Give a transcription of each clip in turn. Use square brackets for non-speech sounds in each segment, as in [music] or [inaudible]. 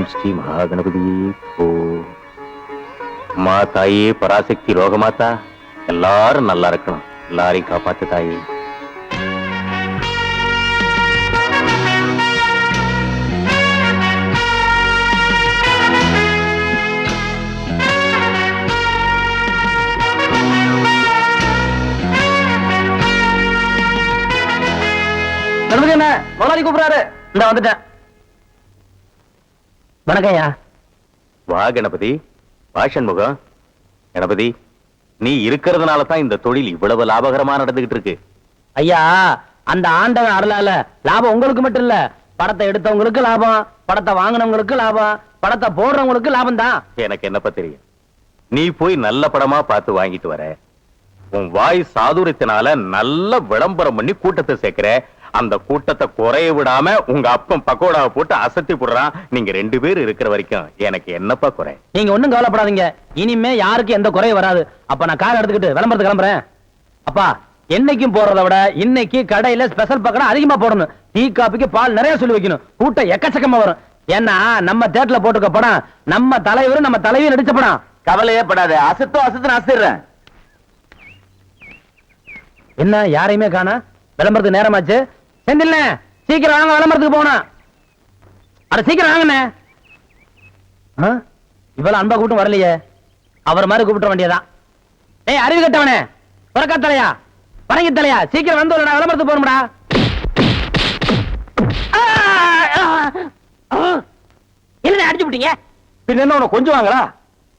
ஓம் ஸ்ரீ மகாகணபதி ஓ மா தாயே பராசக்தி ரோகமாத்தா எல்லாரும் நல்லா இருக்கணும். எல்லாரையும் காப்பாத்து தாயே. கணபதி முதலாளி கூப்பிடுறாரு. இந்த வந்துட்டேன். வணக்கம் ஐயா வா கணபதி. வா சண்முகம். கணபதி நீ இருக்கிறதுனால தான் இந்த தொழில் இவ்வளவு லாபகரமா நடந்துகிட்டு இருக்கு. ஐயா அந்த ஆண்டவன் அருளால லாபம் உங்களுக்கு மட்டும் இல்ல படத்தை எடுத்தவங்களுக்கு லாபம் படத்தை வாங்கினவங்களுக்கு லாபம் படத்தை போடுறவங்களுக்கு லாபம் தான் எனக்கு என்னப்பா தெரியும்? நீ போய் நல்ல படமா பார்த்து வாங்கிட்டு வர. உன் வாய் சாதுரியத்தினால நல்ல விளம்பரம் பண்ணி கூட்டத்தை சேர்க்கிற அந்த கூட்டத்தை குறைய விடாம உங்க அப்பன் பக்கோடாவை போட்டு அசத்தி போடுறான். நீங்க ரெண்டு பேர் இருக்கிற வரைக்கும் எனக்கு என்னப்பா குறை? நீங்க ஒண்ணும் கவலைப்படாதீங்க. இனிமே யாருக்கும் எந்த குறையும் வராது. அப்ப நான் கார் எடுத்துக்கிட்டு விளம்பரத்து கிளம்புறேன். அப்பா என்னைக்கும் போறதை விட இன்னைக்கு கடையில ஸ்பெஷல் பக்கம் அதிகமா போடணும். டீ காபிக்கு பால் நிறைய சொல்லி வைக்கணும். கூட்டம் எக்கச்சக்கமா வரும். ஏன்னா நம்ம தேட்டர்ல போட்டுக்க படம் நம்ம தலைவரும் நம்ம தலைவி நடிச்ச படம். கவலையே படாது. அசத்தோ அசத்து அசத்துறேன் என்ன யாரையுமே காணா? விளம்பரத்துக்கு நேரமாச்சு. செந்தில்ல சீக்கிரம் வாங்க விளம்பரத்துக்கு போகணும். அட சீக்கிரம் வாங்கண்ணே. இவ்வளவு அன்பா கூட்டம் வரலையே. அவர் மாதிரி கூப்பிட்ட வேண்டியதான் ஏய் அறிவு கட்டவனே புறக்கா தலையா பரங்கி தலையா? சீக்கிரம் வந்து விடுடா, விளம்பரத்துக்கு போகணும்டா. என்ன அடிச்சு விட்டீங்க? பின்ன என்ன கொஞ்சம் வாங்களா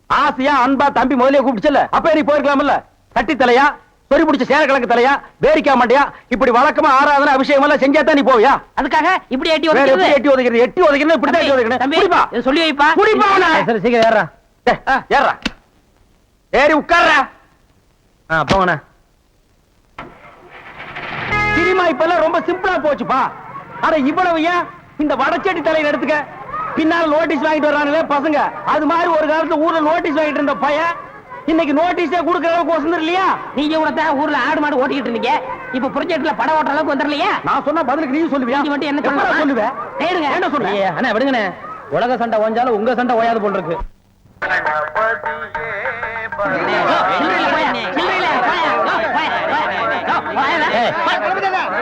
ஆசையா அன்பா தம்பி முதலே கூப்பிடுச்சல அப்ப நீ போயிருக்கலாம்ல. கட்டி தலையா சொறி பிடிச்ச சேரக்கிழங்கு தலையா வேரிக்கா மாட்டியா இப்படி வழக்கமா ஆராதனை அபிஷேகம் எல்லாம் செஞ்சா தான் நீ போவியா? அதுக்காக இப்படி எட்டி வேற உதைக்கிறது? எட்டி ஒதுக்கிறது எட்டி ஒதுக்கிறது இப்படி தான் எட்டி ஒதுக்கணும் தம்பி, குடிப்பா. சொல்லி வைப்பா. குடிப்பா சரி சீக்கிரம் ஏறா ஏறா ஏறி உட்கார்றா. ஆ போங்கண்ணா சினிமா இப்ப எல்லாம் ரொம்ப சிம்பிளா போச்சுப்பா. அட இவ்வளவு ஏன் இந்த வடச்செட்டி தலையில எடுத்துக்க? பின்னால நோட்டீஸ் வாங்கிட்டு வர்றானுங்களே பசங்க. அது மாதிரி ஒரு காலத்துல ஊர்ல நோட்டீஸ் வாங்கிட்டு இருந்த பையன் இன்னைக்கு நோட்டீஸே கொடுக்கற அளவுக்கு வசந்தர் இல்லையா? நீங்க தான் ஊர்ல ஆடு மாடு ஓட்டிக்கிட்டு இருந்தீங்க. இப்ப ப்ரொஜெக்ட்ல படம் ஓட்டுற அளவுக்கு வந்துடலையா? நான் சொன்ன பதிலுக்கு நீ சொல்லுவியா? நீங்க மட்டும் என்ன எப்படா சொல்லலாம்? சொல்லுவ? தேடுங்க. என்ன சொல்லுவீங்க அண்ணா விடுங்கண்ணே. உலக சண்டை ஓஞ்சாலும் உங்க சண்டை ஓயாது போல் இருக்கு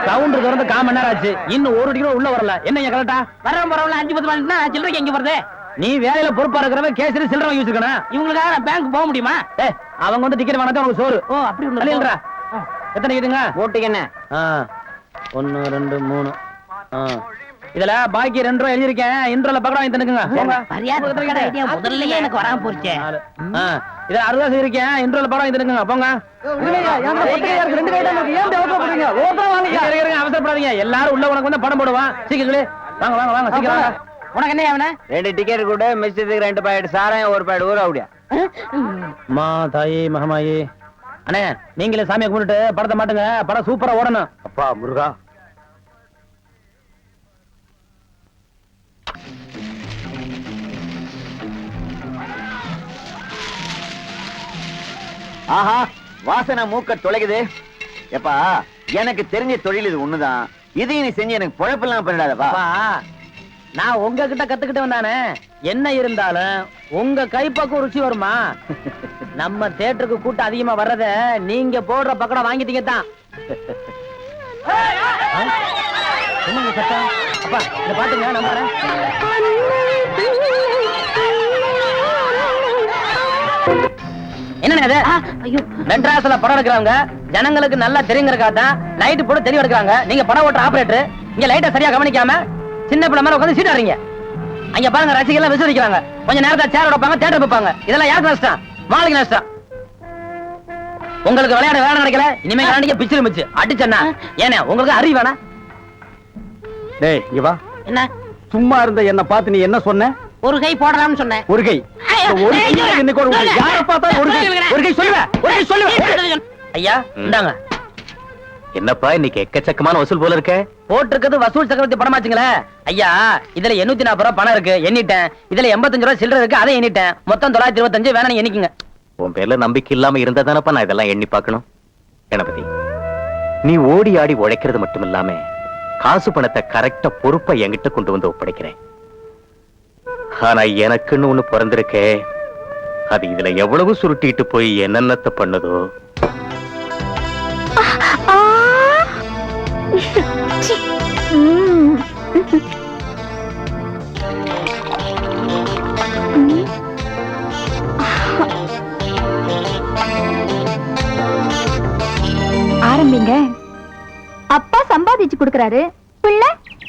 கவுண்டர் திறந்து கால் மணி நேரம் ஆச்சு. இன்னும் ஒரு அடி கூட உள்ள வரல. என்ன கரெக்டா வரவன் வரவன் அஞ்சு பத்து மணினா சில்லறைக்கு எங்க வருது நீ வேலையில பொறுப்பா இருக்கிறவன் கேசரி சில்லறை வாங்கி வச்சிருக்கணும். இவங்களுக்காக நான் பேங்க் போக முடியுமா? அவங்க வந்து டிக்கெட் வாங்கினா உனக்கு சோறு. ஓ அப்படி. இருக்கா? எத்தனை கேட்டுங்க ஓட்டுக்கு என்ன? ஒன்னு ரெண்டு மூணு. இதுல பாக்கி ரெண்டு ரூபா எழுதிருக்கேன் இன்ட்ரோல பக்கம் வாங்கி தந்துக்குங்க. முதல்லயே எனக்கு வராம போச்சே? இதுல அறுபது இருக்கேன் இன்ட்ரோல படம் வாங்கி தந்துக்குங்க. போங்க. அவசரப்படாதீங்க. எல்லாரும் உள்ள உனக்கு வந்து படம் போடுவான். சீக்கிரம் வாங்க வாங்க வாங்க. சீக்கிரம் வாங்க. உனக்கு என்ன அவன ரெண்டு டிக்கெட் கூட மிச்சத்துக்கு ரெண்டு பாக்கெட் சாராயம் ஒரு பாக்கெட் ஊற அப்படியா அம்மா தாயி மகமாயி. அண்ணே நீங்களே சாமியை கும்பிட்டுட்டு படத்தை மாட்டுங்க. படம் சூப்பரா ஓடணும். அப்பா முருகா. ஆஹா வாசனை மூக்க தொலைக்குது. எப்பா எனக்கு தெரிஞ்ச தொழில் இது ஒண்ணுதான். இதையும் நீ செஞ்சு எனக்கு பொழப்பெல்லாம் பண்ணிடாதப்பா. நான் உங்ககிட்ட கத்துக்கிட்டு வந்தானே என்ன இருந்தாலும் உங்க கைப்பக்கம் ருச்சி வருமா? நம்ம தேட்டருக்கு கூட்டம் அதிகமா வர்றத நீங்க போடுற பக்கடம் வாங்கிட்டீங்க தான். என்னங்க சத்தம்? அப்பா இத பாத்துங்க என்னங்க இது? ஐயோ. மெட்ராஸ்ல படம் எடுக்கிறாங்க ஜனங்களுக்கு நல்லா தெரியுங்கிறக்காக தான் லைட் போட்டு தெளிவு எடுக்கிறாங்க. நீங்க படம் ஓட்டுற ஆபரேட்டர் இங்க லைட்டை சரியா கவனிக்காம சின்ன பிள்ளை மாதிரி உட்காந்து சீட் ஆறீங்க அங்க பாருங்க ரசிகர்கள் விசிரிக்கிறாங்க கொஞ்ச நேரத்துல சேர் வைப்பாங்க தேட்டர் வைப்பாங்க. இதெல்லாம் யாருக்கு நஷ்டம்? மாளுக்கு நஷ்டம். உங்களுக்கு விளையாட வேலை கிடைக்கல இனிமே விளையாடிக்க பிச்சிரு மிச்சு அடிச்சண்ணா ஏனே உங்களுக்கு அறிவு வேணா டேய் இங்க வா. என்ன? சும்மா இருந்த என்ன பார்த்து நீ என்ன சொன்ன? ஒரு கை போடலாம்னு சொன்னேன் ஒரு கை. ஒரு கை இன்னைக்கு ஒரு கை. யாரை பார்த்தாலும் ஒரு கை. ஒரு கை சொல்லுவேன் ஒரு கை சொல்லுவேன் ஐயா இந்தாங்க. என்னப்பா இன்னைக்கு எக்கச்சக்கமான வசூல் போல இருக்க? போட்டிருக்கிறது வசூல் சக்கரவர்த்தி படமாச்சுங்களே ஐயா இதுல எண்ணூத்தி நாற்பது ரூபாய் பணம் இருக்கு எண்ணிட்டேன். இதுல எண்பத்தஞ்சு ரூபாய் சில்லறை இருக்கு அதை எண்ணிட்டேன். மொத்தம் தொள்ளாயிரத்தி இருபத்தஞ்சு வேணா நீங்க எண்ணிக்குங்க. உன் பேர்ல நம்பிக்கை இல்லாம இருந்தா தானப்பா நான் இதெல்லாம் எண்ணி பார்க்கணும்? கணபதி நீ ஓடி ஆடி உழைக்கிறது மட்டும் இல்லாம காசு பணத்தை கரெக்டா பொறுப்பா என்கிட்ட கொண்டு வந்து ஒப்படைக்கிறேன். ஆனா எனக்குன்னு ஒண்ணு பிறந்திருக்கே அது இதுல எவ்வளவு சுருட்டிட்டு போய் என்னென்னத்த பண்ணுதோ. ஆரம்பிங்க. அப்பா சம்பாதிச்சு கொடுக்கறாரு. பிள்ளை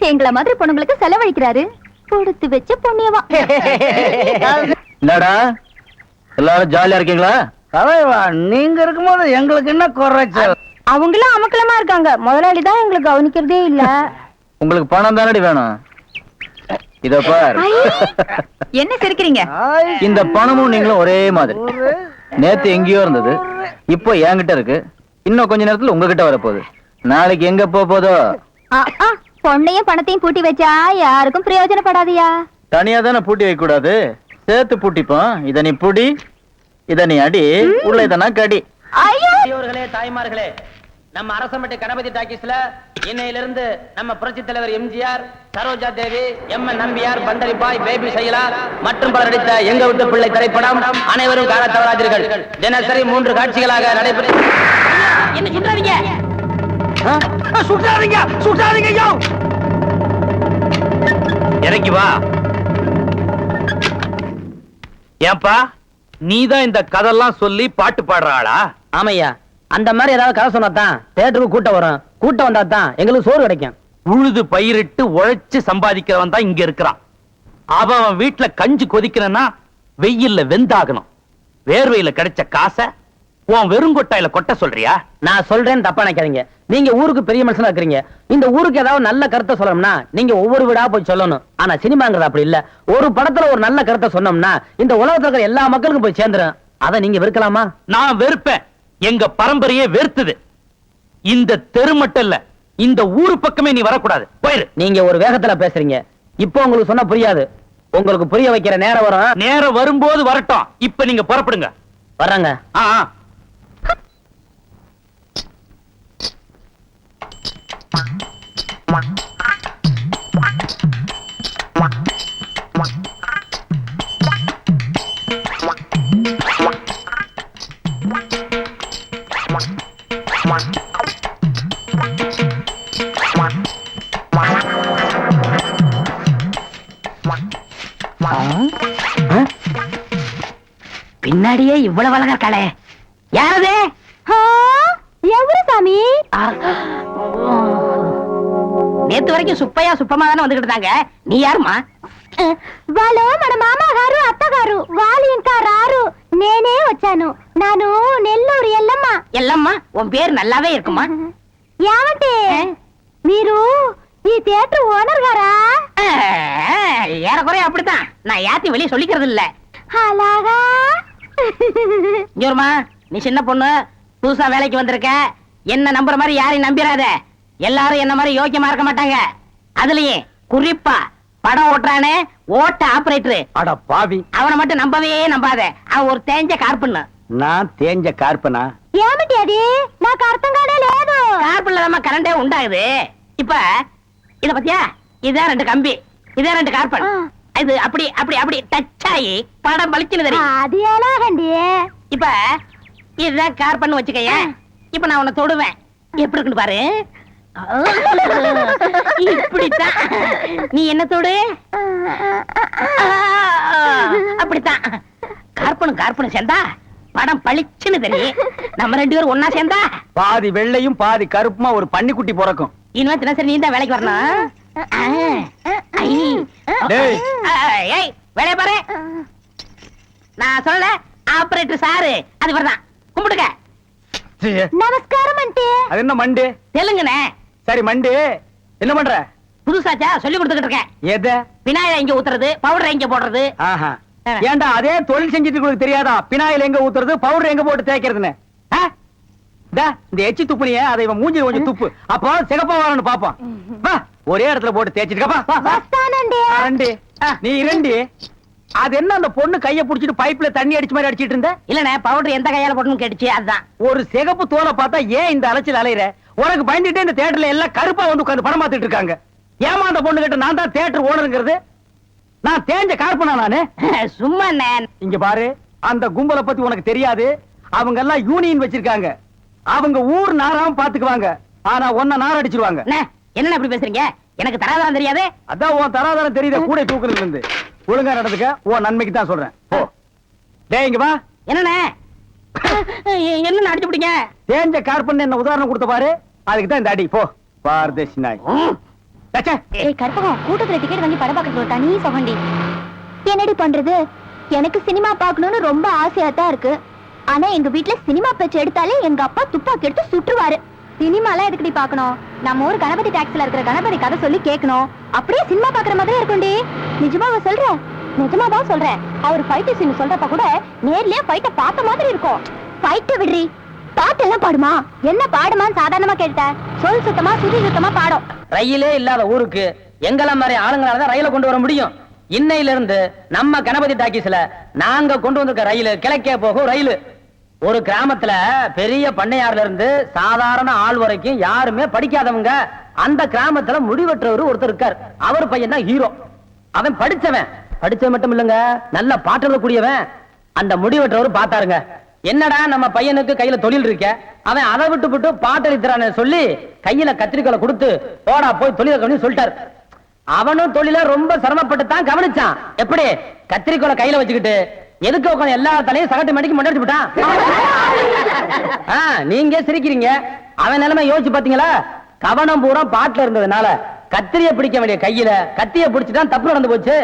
எங்கள மாதிரி பொண்ணுங்களுக்கு செலவழிக்கிறாரு. கொடுத்து வச்ச புண்ணியவா என்னடா? எல்லாரும் ஜாலியா இருக்கீங்களா? தலைவா நீங்க இருக்கும்போது எங்களுக்கு என்ன குறைச்சல்? அவங்களும் அமக்கலமா இருக்காங்க. முதலாளி தான் எங்களுக்கு கவனிக்கிறதே இல்ல. உங்களுக்கு பணம் தானடி வேணும்? இத பார்! என்ன சிரிக்கிறீங்க? இந்த பணமும் நீங்களும் ஒரே மாதிரி. நேத்து எங்கேயோ இருந்தது. இப்போ என்கிட்ட இருக்கு. இன்னும் கொஞ்ச நேரத்துல உங்ககிட்ட வரப்போகுது. நாளைக்கு எங்க போக போதோ? பொண்ணையும் பணத்தையும் பூட்டி வச்சா யாருக்கும் பிரயோஜனப்படாதியா? தனியா தானே பூட்டி வைக்க கூடாது சேர்த்து பூட்டிப்போம். இத நீ புடி இத நீ அடி உள்ள இதனா கடி. ஐயோ! பெரியோர்களே தாய்மார்களே நம்ம அரசமட்டை கணபதி டாக்கீஸ்ல இன்னையிலிருந்து நம்ம புரட்சி தலைவர் MGR Saroja Devi M N Nambiar Pandaribai Baby Saila மற்றும் பலர் நடித்த எங்க விட்டு பிள்ளை திரைப்படம் அனைவரும் காண தவறாதீர்கள் தினசரி மூன்று காட்சிகளாக நடைபெற என்ன சுட்டாதீங்க சுட்டாதீங்க ஐயோ! இறங்கி வா. ஏன்பா நீதான் இந்த கதெல்லாம் சொல்லி பாட்டு பாடுற ஆளா? ஆமையா அந்த மாதிரி ஏதாவது கதை சொன்னாதான் தேட்டருக்கு கூட்டம் வரும். கூட்டம் வந்தா தான் எங்களுக்கு சோறு கிடைக்கும். உழுது பயிரிட்டு உழைச்சு சம்பாதிக்கிறவன் தான் இங்க இருக்கிறான். அவன் அவன் வீட்டுல கஞ்சி கொதிக்கணும்னா வெயில்ல வெந்தாகணும். வேர்வையில கிடைச்ச காசை உன் வெறுங்கொட்டாயில கொட்ட சொல்றியா? நான் சொல்றேன்னு தப்பா நினைக்காதீங்க. நீங்க ஊருக்கு பெரிய மனுஷனா இருக்கிறீங்க. இந்த ஊருக்கு ஏதாவது நல்ல கருத்தை சொல்லணும்னா நீங்க ஒவ்வொரு வீடா போய் சொல்லணும். ஆனா சினிமாங்கிறது அப்படி இல்ல. ஒரு படத்துல ஒரு நல்ல கருத்தை சொன்னோம்னா இந்த உலகத்துல இருக்கிற எல்லா மக்களுக்கும் போய் சேர்ந்துரும். அதை நீங்க வெறுக்கலாமா? நான் வெறுப்பேன். எங்க பரம்பரையே வெறுத்தது. இந்த தெரு மட்டும் இல்ல இந்த ஊரு பக்கமே நீ வரக்கூடாது. போயிரு. நீங்க ஒரு வேகத்துல பேசுறீங்க. இப்போ உங்களுக்கு சொன்னா புரியாது. உங்களுக்கு புரிய வைக்கிற நேரம் வரும். நேரம் வரும்போது வரட்டும். இப்ப நீங்க புறப்படுங்க. வர்றாங்க. ஆ ஆ. பின்னாடியே இவ்வளவு அழகா இருக்காளே யாரது ஆ, எவரு சாமி நேத்து வரைக்கும் சுப்பையா சுப்பமா தானே வந்துகிட்டு இருந்தாங்க நீ யாருமா వాళ్ళు మన మామగారు అత్తగారు వాళ్ళు ఇంకా రారు నేనే వచ్చాను నాను నెల్లూరు ఎల్లమ్మ எல்லம்மா உன் பேர் நல்லாவே இருக்குமா [laughs] ఏమంటే మీరు ఈ థియేటర్ ఓనర్ గారా ஆஹ், ஏறக்குறைய அப்படித்தான் நான் யாத்தையும் வெளியே சொல்லிக்கிறது இல்ல అలాగా இங்கோருமா நீ சின்ன பொண்ணு புதுசா வேலைக்கு வந்திருக்க என்ன நம்புற மாதிரி யாரையும் நம்பிராத எல்லாரும் என்ன மாதிரி யோக்கியமா இருக்க மாட்டாங்க அதுலயே குறிப்பா படம் ஓட்டுறானே ஓட்ட ஆபரேட்டர் அட பாவி அவனை மட்டும் நம்பவே நம்பாத அவன் ஒரு தேஞ்ச கார்பண்ணு நான் தேஞ்ச కార్పనా ఏమిటి అది నాకు అర్థం కానే లేదు கார்பன்ல தான் கரண்டே உண்டாகுது இப்ப இத பத்தியா இதான் ரெண்டு கம்பி இதான் ரெண்டு கார்பன் ஆ. இது அப்படி அப்படி அப்படி டச் ஆகி படம் பளிச்சுன்னு அது ஏலாகண்டி இப்ப இதுதான் கார் பண்ணு வச்சுக்கைய. இப்ப நான் உன்னை தொடுவேன். எப்படி இருக்குன்னு பாரு. இப்படித்தான். நீ என்ன தொடு? அப்படித்தான். கார்பனும் கார்பனும் சேர்ந்தா படம் பளிச்சுன்னு தெரியும். நம்ம ரெண்டு பேரும் ஒன்னா சேர்ந்தா பாதி வெள்ளையும் பாதி கருப்புமா ஒரு பன்னிக்குட்டி பிறக்கும். இனிமே தினசரி நீ தான் வேலைக்கு வரணும். வேலைய பாரு. நான் சொல்ல ஆபரேட்டர் சாரு. அது கும்பிடுங்க. நமஸ்காரம் மண்டி? அது சரி மண்டி. என்ன பண்ற? புதுசாச்சா சொல்லி கொடுத்துக்கிட்டு இருக்கேன். எது? பினாயில இங்க ஊத்துறது பவுடர் இங்க போடுறது? ஏண்டா அதே தொழில் செஞ்சுட்டு உங்களுக்கு தெரியாதா? பினாயில் எங்க ஊத்துறது பவுடர் எங்க போட்டு தேய்க்கிறதுன்னு? இந்த எச்சி துப்புனிய அதை மூஞ்சி துப்பு. அப்போ சிகப்பா வரணும்னு பாப்போம் ஒரே இடத்துல போட்டு தேய்ச்சிட்டு நீ இரண்டு. [laughs] அது என்ன அந்த பொண்ணு கைய புடிச்சிட்டு பைப்ல தண்ணி அடிச்ச மாதிரி அடிச்சிட்டு இருந்த? இல்லண்ணே பவுடர் எந்த கையால போடணும் கேட்டுச்சு அதுதான். ஒரு சிகப்பு தோலை பார்த்தா ஏன் இந்த அலைச்சல் அலையிற? உனக்கு பயந்துட்டு இந்த தேட்டர்ல எல்லாம் கருப்பா வந்து உட்காந்து படம் பார்த்துட்டு இருக்காங்க. ஏமா அந்த பொண்ணு கிட்ட நான் தான் தேட்டர் ஓனருங்கிறது நான் தேஞ்ச கார்பனா நானு? [laughs] சும்மா இங்க பாரு அந்த கும்பலை பத்தி உனக்கு தெரியாது. அவங்க எல்லாம் யூனியன் வச்சிருக்காங்க. அவங்க ஊர் நாராம பாத்துக்குவாங்க ஆனா ஒன்ன நார் அடிச்சிருவாங்க. அண்ணே, என்னண்ணே இப்படி பேசுறீங்க? எனக்கு தராதான் தெரியாது? அதான் உன் தராதரம் தெரியுத கூட தூக்குறதுல இருந்து. ஒழுங்கா நடந்துக்க உன் நன்மைக்கு தான் சொல்றேன். போ. டேய் இங்க வா. என்னண்ணே? என்ன அடிச்சு பிடிங்க? தேஞ்ச கார்பன் என்ன உதாரணம் கொடுத்த பாரு. அதுக்கு தான் இந்த அடி. போ. பாரதேசி நாய் டச்சே. ஏய் கற்பகம் கூட்டத்துல டிக்கெட் வாங்கி படம் பார்க்கறது ஒரு தனி சொகண்டி. என்னடி பண்றது? எனக்கு சினிமா பார்க்கணும்னு ரொம்ப ஆசையா தான் இருக்கு. ஆனா எங்க வீட்ல சினிமா பேச்சு எடுத்தாலே எங்க அப்பா துப்பாக்கி எடுத்து சுட்டுருவாரு. சினிமாலாம் எதுக்குடி பார்க்கணும்? நம்ம ஊர் கணபதி டாக்ஸில் இருக்கிற கணபதி கதை சொல்லி கேட்கணும். அப்படியே சினிமா பாக்குற மாதிரி இருக்கும்டி. நிஜமாவா சொல்ற? நிஜமாவா சொல்றேன் அவர் ஃபைட்டு சீன் சொல்றப்ப கூட நேர்லயே ஃபைட்ட பார்த்த மாதிரி இருக்கும். ஃபைட்ட விடுறி. பாட்டு எல்லாம் பாடுமா? என்ன பாடுமான்னு சாதாரணமா கேட்ட சொல் சுத்தமா சுதி சுத்தமா பாடும். ரயிலே இல்லாத ஊருக்கு எங்கள மாதிரி ஆளுங்களால தான் ரயில கொண்டு வர முடியும்? இன்னையில இருந்து நம்ம கணபதி டாக்கிஸ்ல நாங்க கொண்டு வந்திருக்க ரயில் கிழக்கே போகும் ரயில். ஒரு கிராமத்துல பெரிய பண்ணையார்ல இருந்து சாதாரண ஆள் வரைக்கும் யாருமே படிக்காதவங்க அந்த கிராமத்துல முடிவற்றவர் ஒருத்தர் இருக்கார். அவர் பையன் தான் ஹீரோ அவன் படிச்சவன். படிச்சவன் மட்டும் இல்லைங்க நல்ல பாட்டு எழுதக்கூடியவன் அந்த முடிவற்றவர் பார்த்தாருங்க. என்னடா நம்ம பையனுக்கு கையில தொழில் இருக்க? அவன் அதை விட்டு விட்டு பாட்டளிக்கிறான்னு சொல்லி கையில கத்திரிக்கோலை கொடுத்து போடா போய் தொழில கவனி சொல்லிட்டாரு. அவனும் தொழில ரொம்ப சிரமப்பட்டு தான் கவனிச்சான். எப்படி? கத்திரிக்கோலை கையில வச்சுக்கிட்டு எதுக்கு உட்காந்து எல்லா தலையும் சகட்டு மடிக்கு முன்னாடி விட்டான்? நீங்க சிரிக்கிறீங்க. அவன் நிலைமை யோசிச்சு பாத்தீங்களா? கவனம் பூரா பாட்டுல இருந்ததுனால கத்திரிய பிடிக்க வேண்டிய கையில கத்திய பிடிச்சிட்டான் தப்பு நடந்து போச்சு.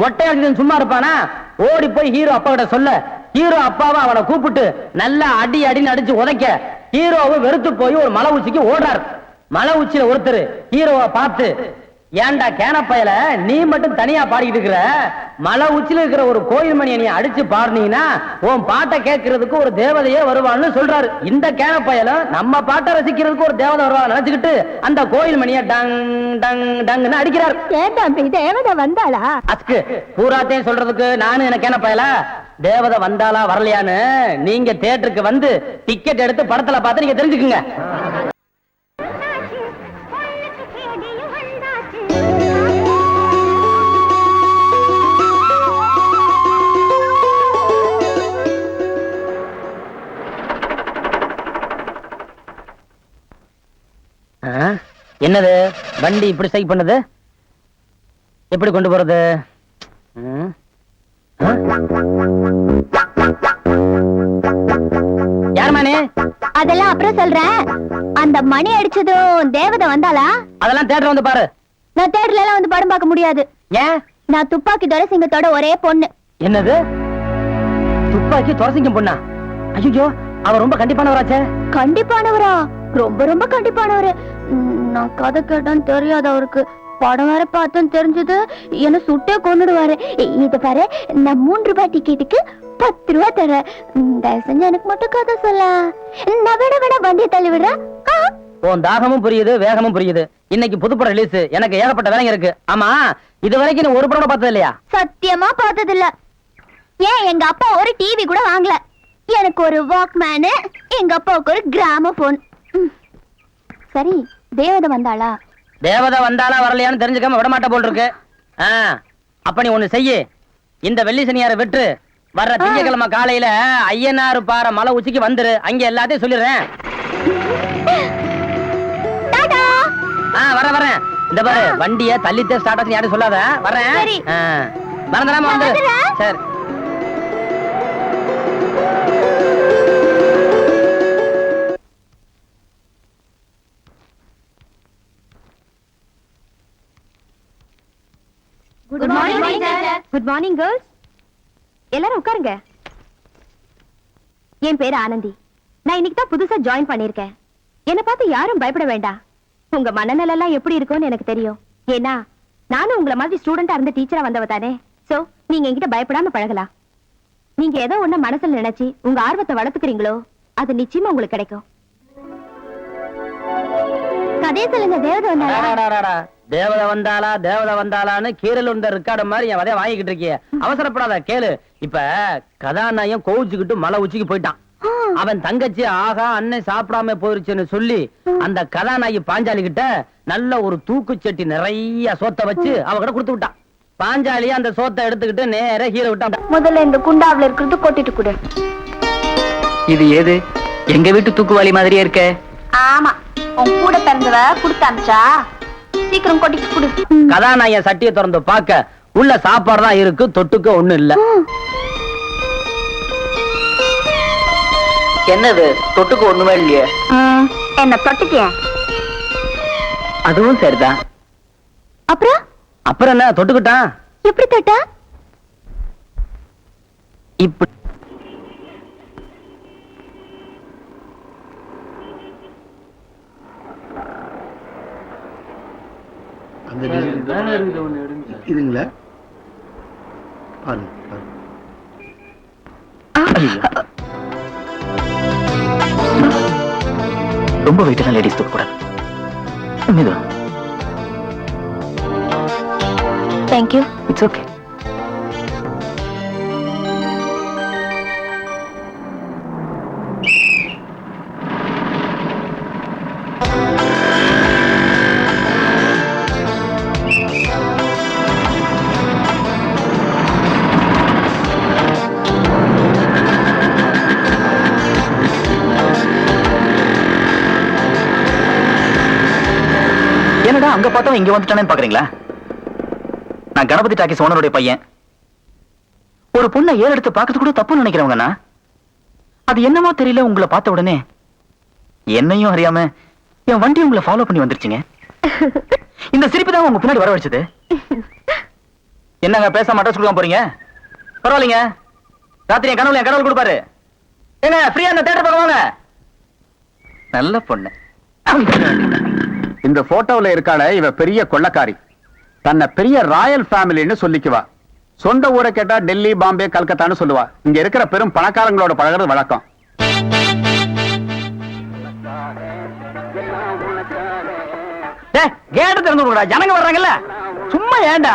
மொட்டை அடிச்சு சும்மா இருப்பானா? ஓடி போய் ஹீரோ அப்பா கிட்ட சொல்ல. ஹீரோ அப்பாவை அவனை கூப்பிட்டு நல்லா அடி அடின்னு அடிச்சு உதைக்க. ஹீரோவை வெறுத்து போய் ஒரு மலை உச்சிக்கு ஓடுறாரு. மலை உச்சியில ஒருத்தர் ஹீரோவை பார்த்து ஏன்டா கேனப்பயல நீ மட்டும் தனியா பாடிக்கிட்டு இருக்கிற? மலை உச்சில இருக்கிற ஒரு கோயில் மணியை நீ அடிச்சு பாடுனீங்கன்னா உன் பாட்டை கேட்கறதுக்கு ஒரு தேவதையே வருவான்னு சொல்றாரு. இந்த கேனப்பயல நம்ம பாட்டை ரசிக்கிறதுக்கு ஒரு தேவதை வருவா நினைச்சுக்கிட்டு அந்த கோயில் மணியை டங் டங் டங்னு அடிக்கிறார். ஏன் தேவதை வந்தாளா? அஸ்கு பூராத்தையும் சொல்றதுக்கு நானும் என்ன பயல தேவதை வந்தாளா வரலையான்னு நீங்க தியேட்டருக்கு வந்து டிக்கெட் எடுத்து படத்துல பார்த்து நீங்க தெரிஞ்சுக்குங்க. என்னது? வண்டி இப்படி சைக் பண்ணுது? எப்படி கொண்டு போறது? யார் அதெல்லாம் அப்புறம் சொல்றேன். அந்த மணி அடிச்சதும் தேவதை வந்தாளா? அதெல்லாம் தேட்டர் வந்து பாரு. நான் தேட்டர்ல எல்லாம் வந்து படம் பார்க்க முடியாது. ஏன்? நான் துப்பாக்கி துரை சிங்கத்தோட ஒரே பொண்ணு. என்னது? துப்பாக்கி துரசிங்கம் பொண்ணா? ஐயோ அவ ரொம்ப கண்டிப்பானவராச்சே. கண்டிப்பானவரா? ரொம்ப ரொம்ப கண்டிப்பானவரு. நான் கதை கேட்டான்னு தெரியாது அவருக்கு. படம் வேற பார்த்தேன்னு தெரிஞ்சது. என்ன சுட்டே கொண்டுடுவாரு இது பாரு நான் மூன்று ரூபாய் டிக்கெட்டுக்கு பத்து ரூபா தரேன். தயவு செஞ்சு எனக்கு மட்டும் கதை சொல்ல. நான் விட விட வண்டியை தள்ளி விடுறேன்? உன் தாகமும் புரியுது வேகமும் புரியுது. இன்னைக்கு புதுப்படம் ரிலீஸ் எனக்கு ஏகப்பட்ட வேலைங்க இருக்கு. ஆமா இது வரைக்கும் நீ ஒரு படம் பார்த்தது இல்லையா? சத்தியமா பார்த்தது இல்ல ஏன் எங்க அப்பா ஒரு டிவி கூட வாங்கல? எனக்கு ஒரு வாக்மேனு எங்க அப்பாவுக்கு ஒரு கிராமபோன் சரி தேவதை வந்தாளா? தேவதை வந்தாலா வரலையான்னு தெரிஞ்சுக்காம விட மாட்ட போல் இருக்கு அப்ப நீ ஒண்ணு செய்யு. இந்த வெள்ளி சனியார விட்டு வர்ற திங்கக்கிழமை காலையில ஐயனாறு பாறை மலை உச்சிக்கு வந்துரு. அங்க எல்லாத்தையும் சொல்லிடுறேன். டாடா! ஆ வர வரேன் இந்த பாரு வண்டிய தள்ளித்தே ஸ்டார்ட் யாரும் சொல்லாத. வரேன் மறந்துடாம வந்து. சரி. குட் மார்னிங் கேர்ள்ஸ் எல்லாரும் உட்காருங்க. என் பேர் ஆனந்தி. நான் இன்னைக்கு தான் புதுசா ஜாயின் பண்ணிருக்கேன் என்ன பார்த்து யாரும் பயப்பட வேண்டாம். உங்க மனநிலெல்லாம் எப்படி இருக்கும்னு எனக்கு தெரியும். ஏன்னா நானும் உங்களை மாதிரி ஸ்டூடெண்டா இருந்து டீச்சரா வந்தவ தானே. சோ நீங்க என்கிட்ட பயப்படாம பழகலாம். நீங்க ஏதோ ஒண்ணு மனசுல நினைச்சு உங்க ஆர்வத்தை வளர்த்துக்கிறீங்களோ அது நிச்சயமா உங்களுக்கு கிடைக்கும். கதையை சொல்லுங்க தேவதை வந்தாளா. தேவதை வந்தாளா தேவதை வந்தாளான்னு கீரல் இருந்த ரெக்கார்டு மாதிரி என் வதைய வாங்கிக்கிட்டு இருக்கிய. அவசரப்படாத கேளு. இப்ப கதாநாயகம் கோவிச்சுக்கிட்டு மலை உச்சிக்கு போயிட்டான். அவன் தங்கச்சி ஆகா அண்ணன் சாப்பிடாம போயிருச்சுன்னு சொல்லி அந்த கதாநாயகி பாஞ்சாலி கிட்ட நல்ல ஒரு தூக்குச்சட்டி நிறைய சோத்த வச்சு அவ கிட்ட கொடுத்து விட்டான். பாஞ்சாலி அந்த சோத்தை எடுத்துக்கிட்டு நேர ஹீரோ விட்டான். முதல்ல இந்த குண்டாவுல இருக்கிறது கொட்டிட்டு கொடு. இது ஏது? எங்க வீட்டு தூக்குவாளி மாதிரியே இருக்க. ஆமா. உன் கூட பிறந்தவ குடுத்து அனுப்பிச்சா? சீக்கிரம் கொட்டிட்டு கொடு. கதாநாயகன் சட்டியை திறந்து பார்க்க உள்ள சாப்பாடு தான் இருக்கு தொட்டுக்க ஒண்ணும் இல்ல. என்னது தொட்டுக்கு ஒண்ணுமே இல்லையே? ம், என்ன தொட்டுக்கிய அதுவும் சரிதான் அப்புறம்? அப்புறம் என்ன தொட்டுக்கிட்டான்? எப்படி தொட்டா? இப்ப இதுங்களா? பாருங்க பாருங்க. ரொம்ப வெயிட்டான லேடிஸ் தூக்க கூடாது மெதுவா தேங்க்யூ இட்ஸ் ஓகே என்னடா இங்க வந்துட்டானேன்னு பாக்குறீங்களா? நான் கணபதி டாக்கிஸ் ஓனருடைய பையன். ஒரு பொண்ணை ஏறு எடுத்து பார்க்கறது கூட தப்பு நினைக்கிறவங்கண்ணா. அது என்னமோ தெரியல உங்களை பார்த்த உடனே. என்னையும் அறியாம என் வண்டி உங்களை ஃபாலோ பண்ணி வந்துருச்சுங்க. இந்த சிரிப்பு தான் உங்க பின்னாடி வர வச்சது. என்னங்க பேச மாட்டேன் சொல்லுவாங்க போறீங்க? பரவாயில்லைங்க. ராத்திரி என் கனவுல என் கடவுள் கொடுப்பாரு. என்ன ஃப்ரீயா இந்த தேட்டர் பக்கம் வாங்க. நல்ல பொண்ணு. இந்த போட்டோல இருக்காள இவ பெரிய கொள்ளக்காரி. தன்னை பெரிய ராயல் ஃபேமிலின்னு சொல்லிக்குவா. சொந்த ஊரை கேட்டா டெல்லி பாம்பே கல்கத்தான்னு சொல்லுவா. இங்க இருக்கிற பெரும் பணக்காரங்களோட பழகுறது வழக்கம். கேட்ட திறந்து விடுடா ஜனங்க வர்றாங்கல்ல. சும்மா ஏன்டா?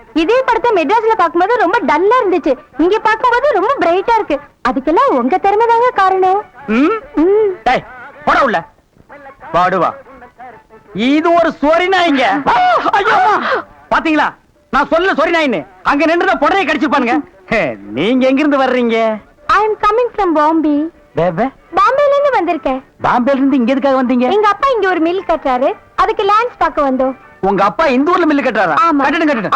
இதே படத்தை மெட்ராஸ்ல பாக்கும்போது ரொம்ப டல்லா இருந்துச்சு. இங்க பாக்கும்போது ரொம்ப பிரைட்டா இருக்கு. அதுக்கெல்லாம் உங்க திறமை தாங்க காரணம். போட உள்ள. பாடுவா. இது ஒரு சொரி நாய்ங்க ஐயோ. பாத்தீங்களா? நான் சொல்ல சொரி நாயின்னு அங்க நின்றுதான் புடவை கடிச்சிருப்பானுங்க நீங்க எங்க இருந்து வர்றீங்க I am coming from Bombay பாம்பேல இருந்து வந்திருக்கேன். பாம்பேல இருந்து இங்க எதுக்காக வந்தீங்க? எங்க அப்பா இங்க ஒரு மில் கட்டுறாரு. அதுக்கு லேண்ட்ஸ் பார்க்க வந்தோம். உங்க அப்பா இந்த ஊர்ல மில்லு கட்டுறாரா? கட்டணும் கட்டணும்.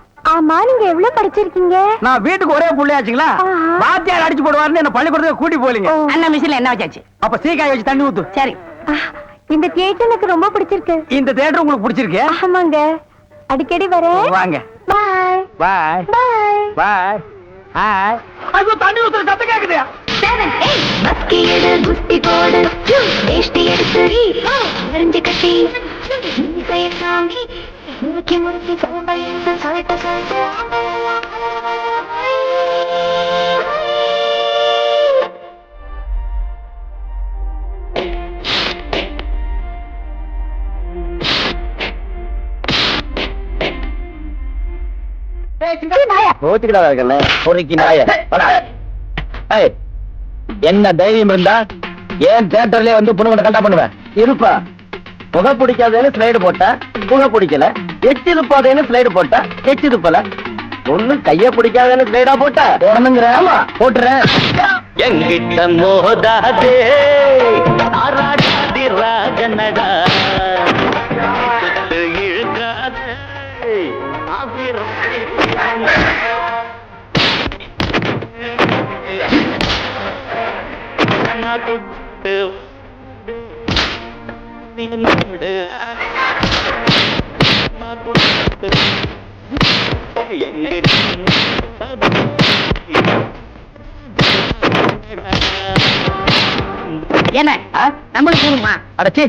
ஆமா நீங்க எவ்வளவு படிச்சிருக்கீங்க? நான் வீட்டுக்கு ஒரே புள்ளையாச்சுங்களா. வாத்தியார் அடிச்சு போடுவாருன்னு என்ன பள்ளிக்கூடத்துக்கு கூட்டி போலீங்க ஓ. அண்ணன் மிஷின்ல என்ன வச்சாச்சு? அப்ப சீக்காய் வச்சு தண்ணி ஊத்து. சரி. இந்த தியேட்டர் எனக்கு ரொம்ப பிடிச்சிருக்கு. இந்த தேட்டர் உங்களுக்கு பிடிச்சிருக்கு? ஆமாங்க. அடிக்கடி வரேன். வாங்க. பாய் பாய் பாய் பாய் ஹாய் ஐயோ தண்ணி ஊத்துற சத்தம் கேக்குது. எடு குஸ்தி போடு. வேஷ்டி எடுத்து அறிஞ்சு கட்டி. முறுக்கி முறுக்கி சோம்பல் சலட்ட கோச்சுக்கிடாத இருக்கல பொறுக்கி நாய. ஏய், என்ன தைரியம் இருந்தா ஏன் தியேட்டர்லயே வந்து புனவனை கண்டா பண்ணுவேன் இருப்பா. புகை பிடிக்காதேன்னு ஸ்லைடு போட்டா புகை பிடிக்கல. எச்சது போதேன்னு ஸ்லைடு போட்ட எச்சது போல ஒண்ணு கைய பிடிக்காதேன்னு ஸ்லைடா போட்ட. போடணுங்கிற ஆமா. போட்டுறேன் எங்கிட்ட மோதாதே ஆராடாதி ராஜனடா. இழுக்காதே என்னோட என்ன? நம்மளுக்கு போகணுமா அடச்சி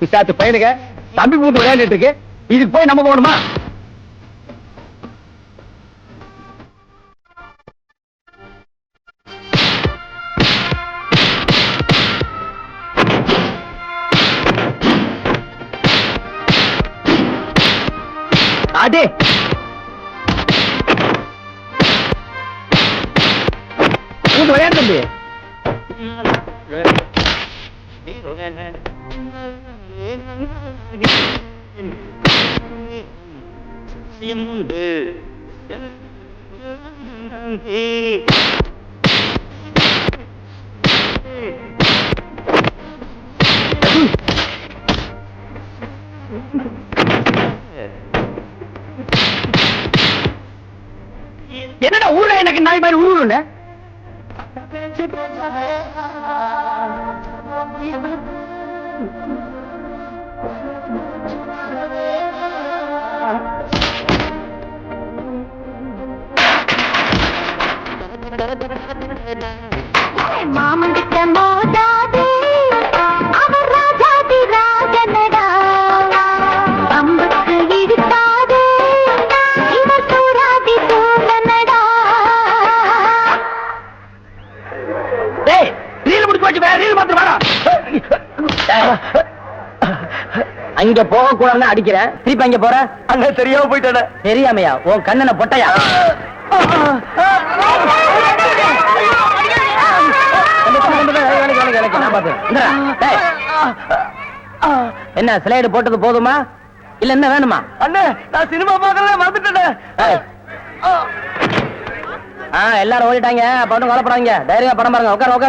பிசாத்து பையனுங்க. தம்பி பூந்து விளையாண்டுட்டு இருக்கு. இதுக்கு போய் நம்ம போகணுமா? என்னடா ஊர்ல எனக்கு நாய் மாதிரி ஊருன்னு மாமங்கிட்ட மோதாதே அவர் ராஜாதி ராஜனடா. அம்புக்கு இடிக்காதே இவர் சூராதி சூரனடா. டேய் ரீல் முடிச்சு வச்சு வேற ரீல் மாத்திரம் வேணாம் அங்க போக கூடாதுன்னு அடிக்கிறேன் திருப்பி அங்க போற? அங்க தெரியாம போயிட்டானே. தெரியாமையா? உன் கண்ணனை பொட்டையா? என்ன ஸ்லைடு போட்டது போதுமா? இல்ல என்ன வேணுமா? அண்ணே நான் சினிமா பாக்கறதே மறந்துட்டேனே. எல்லாரும் ஓடிட்டாங்க. அப்ப ஒன்றும் கவலைப்படாதீங்க. தைரியமா படம் பாருங்க. உட்கார உட்கார.